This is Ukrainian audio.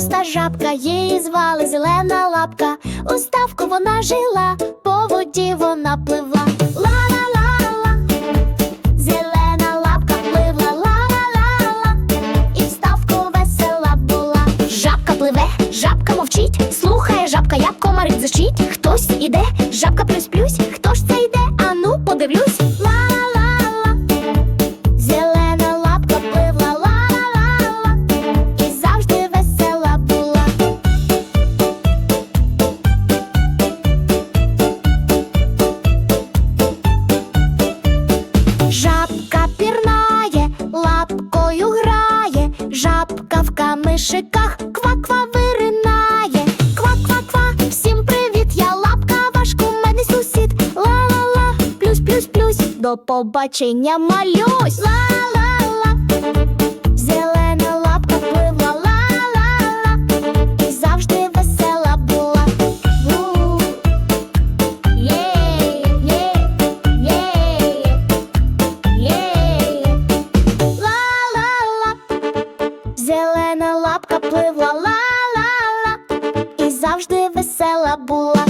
жабка, її звали зелена лапка. У ставку вона жила, по воді вона пливла. Ла-ла-ла-ла, зелена лапка пливла, ла-ла-ла-ла, і в ставку весела була. Жабка пливе, жабка мовчить, слухає жабка, як комарить зищить. Жабка в камишиках ква-ква виринає. Ква-ква-ква, всім привіт, я лапка, ваш кумедний сусід. Ла-ла-ла, плюс-плюс-плюс, до побачення малюсь. Ла-ла-ла, лапка пливла ла-ла-ла і завжди весела була.